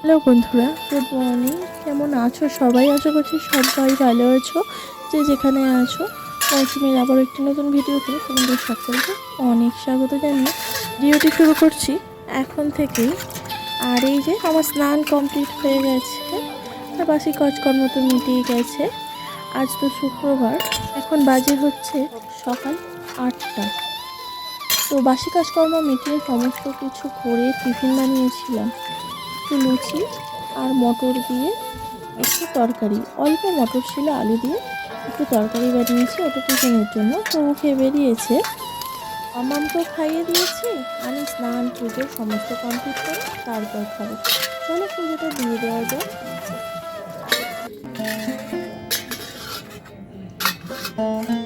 Hello বন্ধুরা, good morning. কেমন আছো সবাই? আশা করছি সবাই ভালো আছো। যে যেখানে আছো মৌসুমীর আবার একটি নতুন ভিডিওতে তোমাদের সকলকে অনেক স্বাগত জানিয়ে ভিডিওটি শুরু করছি। এখন থেকেই আর এই যে আমার স্নান কমপ্লিট হয়ে গেছে, আর বাসি কাজকর্ম তো মিটিয়ে গেছে। আজ তো শুক্রবার, এখন বাজে হচ্ছে সকাল আটটা। তো বাসি কাজকর্ম মিটিয়ে সমস্ত কিছু করে টিফিন বানিয়েছিলাম। একটু লুচি আর মটর দিয়ে একটু তরকারি। অল্প মটর ছিল আলু দিয়ে একটু তরকারি বানিয়েছি, ওটা টিফিনের জন্য। ও খেয়ে বেরিয়েছে। আমাম তো খাইয়ে দিয়েছি। আমি স্নান, পুজো সমস্ত কমপ্লিট করে তারপর খাব। চলো পুজোটা দিয়ে দেওয়া যায় হলো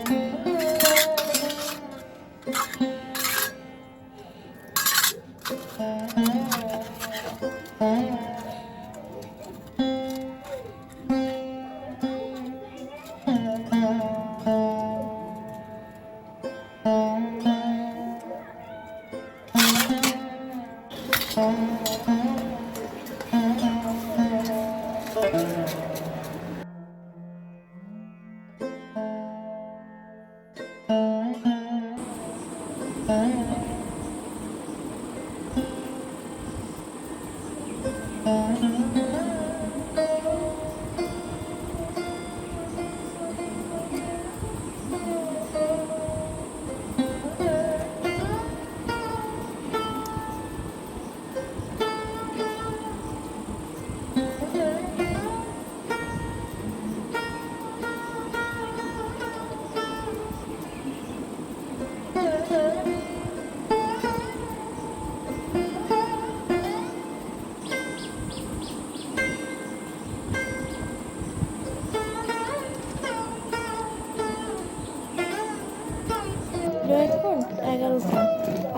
Hum.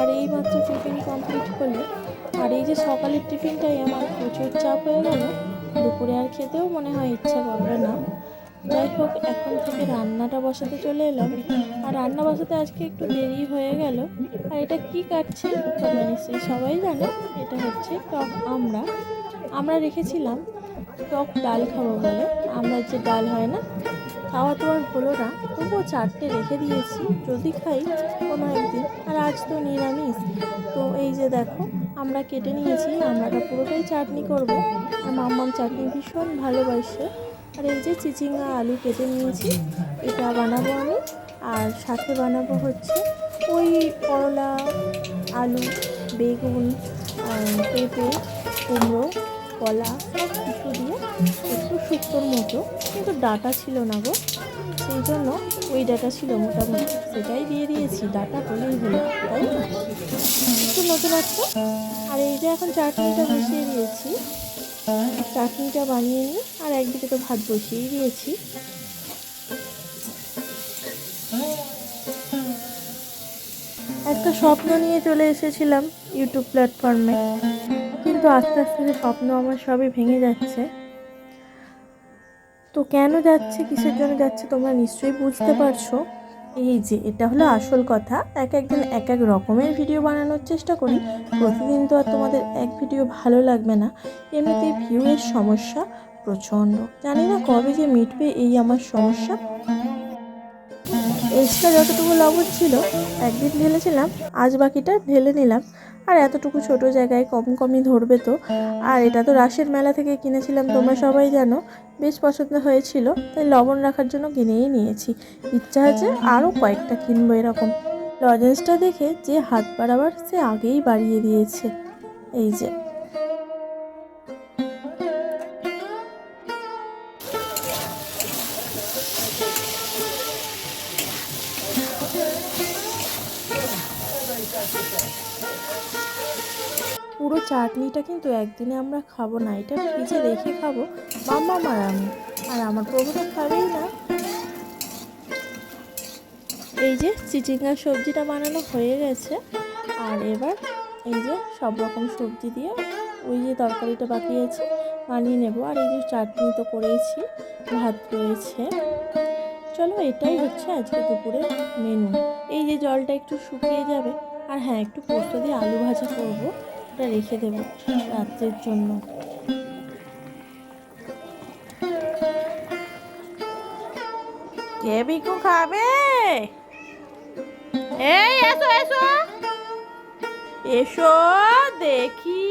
আর এই মাত্র টিফিন কমপ্লিট হলো আর এই যে সকালের টিফিনটাই আমার প্রচুর চাপ হয়ে গেল, দুপুরে আর খেতেও মনে হয় ইচ্ছা করবে না। যাই হোক, এখন থেকে রান্নাটা বসাতে চলে এলাম। আর রান্না বসাতে আজকে একটু দেরি হয়ে গেল। আর এটা কি কাটছে? তোমরা নিশ্চয়ই সবাই জানো, এটা হচ্ছে টক আমরা। আমরা রেখেছিলাম টক ডাল খাব বলে। আমরা যে ডাল হয় না খাওয়া তো আর হলো না, তবুও চারটে রেখে দিয়েছি, যদি খাই কোনো একদিন, আর আজ তো নিরামিষ। তো এই যে দেখো, আমরা কেটে নিয়েছি, আমরাটা পুরোটাই চাটনি করব। আর মাম্মাম চাটনি ভীষণ ভালোবাসে। আর এই যে চিচিঙ্গা আলু কেটে নিয়েছি, এটা বানাবো আমি। আর সাথে বানাবো হচ্ছে ওই করলা, আলু, বেগুন পেঁপে, কুমড়ো কলা কিছু দিয়ে একটু শুক্তোর মতো, কিন্তু ডাটা ছিল না গো। সেই জন্য ওই ডাটা ছিল মোটামুটি। সেটাই দিয়ে দিয়েছি, ডাটা হলেই হলো, তাই না? একটু নতুনত্ব আর এই যে এখন চাটনিটা বসিয়ে দিয়েছি। চাটনিটা বানিয়ে নিই আর একদিকে তো ভাত বসিয়েই দিয়েছি। একটা স্বপ্ন নিয়ে চলে এসেছিলাম ইউটিউব প্ল্যাটফর্মে। কিন্তু আস্তে আস্তে স্বপ্ন আমার সবই ভেঙে যাচ্ছে। তো কেন যাচ্ছে, কিসের জন্য যাচ্ছে তোমরা নিশ্চয়ই বুঝতে পারছ। এই যে, এটা হলো আসল কথা। এক একদিন এক এক রকমের ভিডিও বানানোর চেষ্টা করি। প্রতিদিন তো আর তোমাদের এক ভিডিও ভালো লাগবে না। এমনিতে ভিউয়ের সমস্যা প্রচণ্ড। জানি না কবে যে মিটবে এই আমার সমস্যা। এক্সট্রা যতটুকু লবণ ছিল, একদিন ঢেলেছিলাম, আজ বাকিটা ঢেলে নিলাম। আর এতটুকু ছোট জায়গায় কম কমই ধরবে তো। আর এটা তো রাসের মেলা থেকে কিনেছিলাম, তোমরা সবাই জানো। বেশ পছন্দ হয়েছিল, তাই লবণ রাখার জন্য কিনেই নিয়েছি। ইচ্ছা আছে আরও কয়েকটা কিনবো এরকম। লজেন্সটা দেখে যে হাত বাড়াবার সে আগেই বাড়িয়ে দিয়েছে। এই যে। চাটনিটা কিন্তু একদিনে আমরা খাব না, এটা ফ্রিজে রেখে খাব। মাম্মা আর আমি। আর আমার প্রভু তো খাবেই না। এই যে চিচিঙ্গা সবজিটা বানানো হয়ে গেছে। আর এবার এই যে সব রকম সবজি দিয়ে ওই যে তরকারিটা বাকি আছে, বানিয়ে নেব। আর এই যে চাটনি তো করেইছি, ভাত রয়েছে। চলো এটাই হচ্ছে আজকে দুপুরের মেনু এই যে জলটা একটু শুকিয়ে যাবে। আর হ্যাঁ একটু পোস্ত দিয়ে আলু ভাজা করব। একটা রেখে দেব রাত্রের জন্য। কে বিকু খাবে? এই, এসো এসো। এসো, দেখি।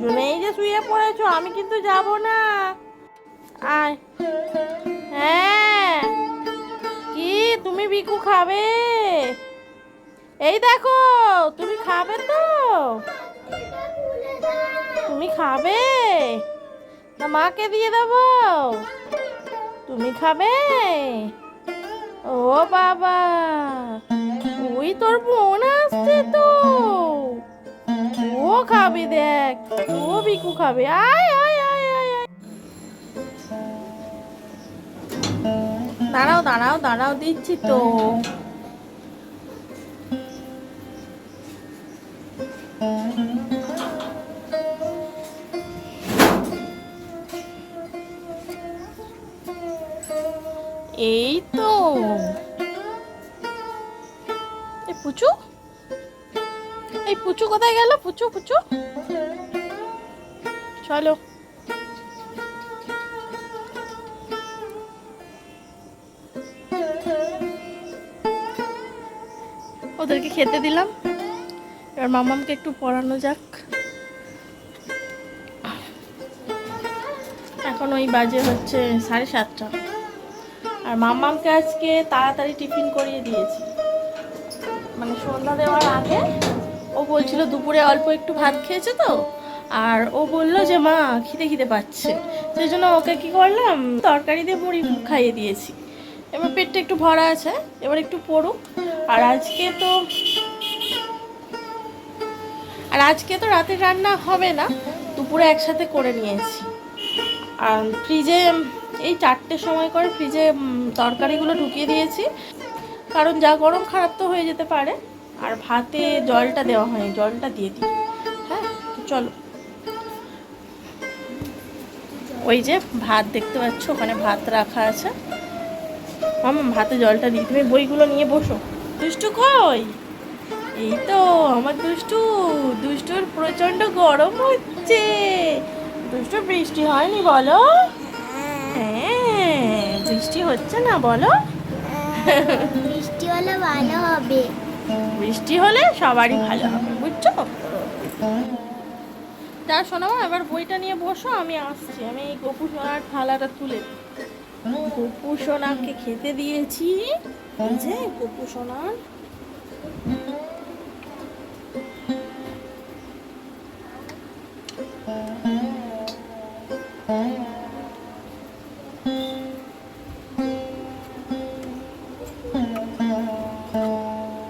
জুনেই যে শুয়ে পড়েছো, আমি কিন্তু যাব না। আয়। হ্যাঁ। কি, তুমি বিকু খাবে? এই দেখো, তুমি খাবে তো? তুমি খাবে? না, মাকে দিয়ে দেবো। তুমি খাবে? ও বাবা, ওই তোর বোন আসছে তো। ও খাবে, দেখ, ও বিকু খাবে। আয় আয় আয় আয়। দাঁড়াও দাঁড়াও দাঁড়াও, দিচ্ছি তো। এই তো। এই পুচু? এই পুচু কোথায় গেল? পুচু পুচু? চলো। ওদেরকে খেতে দিলাম। এবার মামামকে একটু পড়ানো যাক। এখন ওই বাজে হচ্ছে সাড়ে সাতটা। আর মাম্মামকে আজকে তাড়াতাড়ি টিফিন করিয়ে দিয়েছি। মানে সন্ধ্যা দেওয়ার আগে ও বলছিল দুপুরে অল্প একটু ভাত খেয়েছে তো, আর ও বলল যে, মা, খিদে খিদে পাচ্ছে। সেই জন্য ওকে কি করলাম, তরকারি দিয়ে মুড়ি খাইয়ে দিয়েছি। এবার পেটটা একটু ভরা আছে, এবার একটু পড়ুক। আর আজকে তো আর আজকে তো রাতের রান্না হবে না, দুপুরে একসাথে করে নিয়েছি। আর ফ্রিজে, এই চারটের সময় করে ফ্রিজে তরকারিগুলো ঢুকিয়ে দিয়েছি। কারণ যা গরম খারাপ তো হয়ে যেতে পারে। আর ভাতে জলটা দেওয়া হয়নি, জলটা দিয়ে দিই। হ্যাঁ চলো। ওই যে ভাত দেখতে পাচ্ছ, ওখানে ভাত রাখা আছে। ভাতে জলটা দিই। তুমি বইগুলো নিয়ে বসো। দুষ্টু কই? এই তো আমার দুষ্টু দুষ্টুর প্রচণ্ড গরম হচ্ছে। দুষ্টু বৃষ্টি হয়নি বলো? হ্যাঁ বৃষ্টি হচ্ছে না বলো? বৃষ্টি হলে ভালো হবে। বৃষ্টি হলে সবারই ভালো হবে বুঝছ? তা শোনো এবার বইটা নিয়ে বসো আমি আসছি। আমি এই গপু সোনার থালাটা তুলে। গপু সোনাকে খেতে দিয়েছি। এই যে গপু সোনার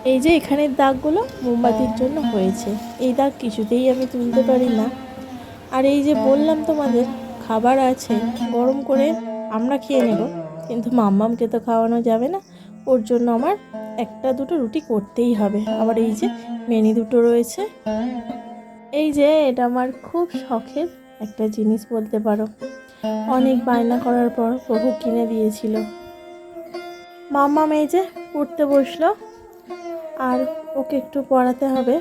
এই যে এখানের দাগগুলো মোমবাতির জন্য হয়েছে। এই দাগ কিছুতেই আমি তুলতে পারি না। আর এই যে বললাম তোমাদের, খাবার আছে, গরম করে আমরা খেয়ে নেব। কিন্তু মাম্মামকে তো খাওয়ানো যাবে না। ওর জন্য আমার একটা দুটো রুটি করতেই হবে। আবার এই যে মেনি দুটো রয়েছে। এই যে, এটা আমার খুব শখের একটা জিনিস বলতে পারো। অনেক বায়না করার পর প্রভু কিনে দিয়েছিল। মাম্মা মেয়ে যে পড়তে বসল, আর ওকে একটু পড়াতে হবে।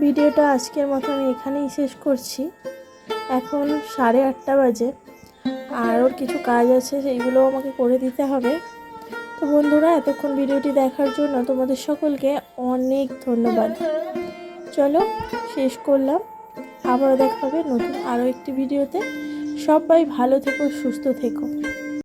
ভিডিওটা আজকের মতো আমি এখানেই শেষ করছি। এখন সাড়ে আটটা বাজে, আর ওর কিছু কাজ আছে সেইগুলো আমাকে করে দিতে হবে। তো বন্ধুরা, এতক্ষণ ভিডিওটি দেখার জন্য তোমাদের সকলকে অনেক ধন্যবাদ। চলো, শেষ করলাম। আবারও দেখা হবে নতুন আরও একটি ভিডিওতে। সবাই ভালো থেকো, সুস্থ থেকো।